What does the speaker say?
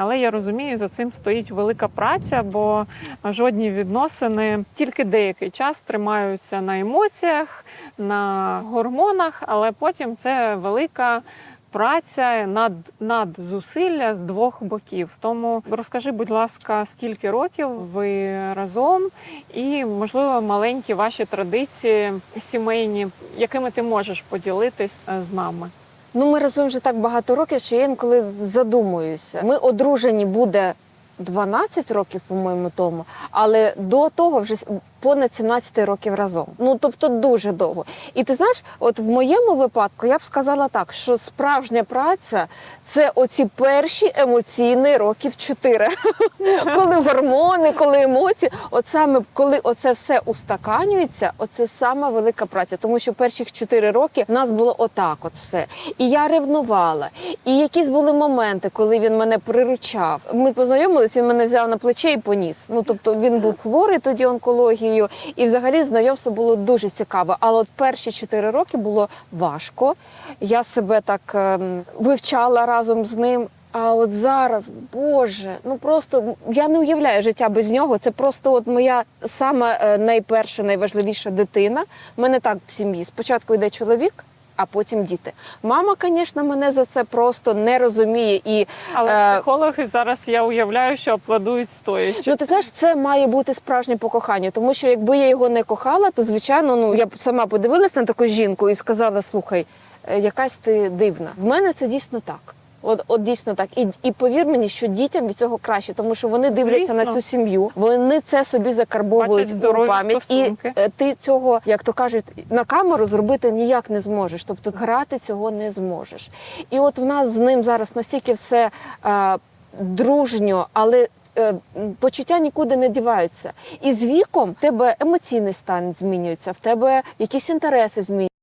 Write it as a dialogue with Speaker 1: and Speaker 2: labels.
Speaker 1: Але я розумію, за цим стоїть велика праця, бо жодні відносини тільки деякий час тримаються на емоціях, на гормонах, але потім це велика. Праця над, над зусилля з двох боків. Тому розкажи, будь ласка, скільки років ви разом, і можливо маленькі ваші традиції сімейні, якими ти можеш поділитись з нами.
Speaker 2: Ну, ми разом вже так багато років, що я інколи задумуюся. Ми одружені буде 12 років, по-моєму, тому, але до того вже понад 17 років разом. Ну тобто дуже довго. І ти знаєш, от в моєму випадку я б сказала так, що справжня праця це оці перші емоційні років 4. коли гормони, коли емоції, от саме коли оце все устаканюється, оце сама велика праця. Тому що перших 4 роки в нас було отак, от все. І я ревнувала. І якісь були моменти, коли він мене приручав. Ми познайомились, він мене взяв на плече і поніс. Ну тобто він був хворий тоді онкологією, і взагалі знайомство було дуже цікаве. Але от перші 4 роки було важко. Я себе так ем, вивчала разом з ним. А от зараз, Боже, ну просто я не уявляю життя без нього. Це просто от моя сама е, найперша, найважливіша дитина. У мене так в сім'ї. Спочатку йде чоловік, а потім діти. Мама, звісно, мене за це просто не розуміє і
Speaker 1: Але
Speaker 2: Е,
Speaker 1: психологи зараз я уявляю, що аплодують стоячи.
Speaker 2: Ну, ти знаєш, це має бути справжнє покохання, тому що якби я його не кохала, то звичайно, ну я б сама подивилася на таку жінку і сказала: слухай, е, якась ти дивна. В мене це дійсно так. От, от дійсно так. І, і повір мені, що дітям від цього краще, тому що вони дивляться
Speaker 1: Звісно.
Speaker 2: на цю сім'ю, вони це собі закарбовують у пам'ять. І е, ти цього, як то кажуть, на камеру зробити ніяк не зможеш. Тобто грати цього не зможеш. І от в нас з ним зараз настільки все е, дружньо, але. е, Почуття нікуди не діваються, і з віком в тебе емоційний стан змінюється, в тебе якісь інтереси змінюються.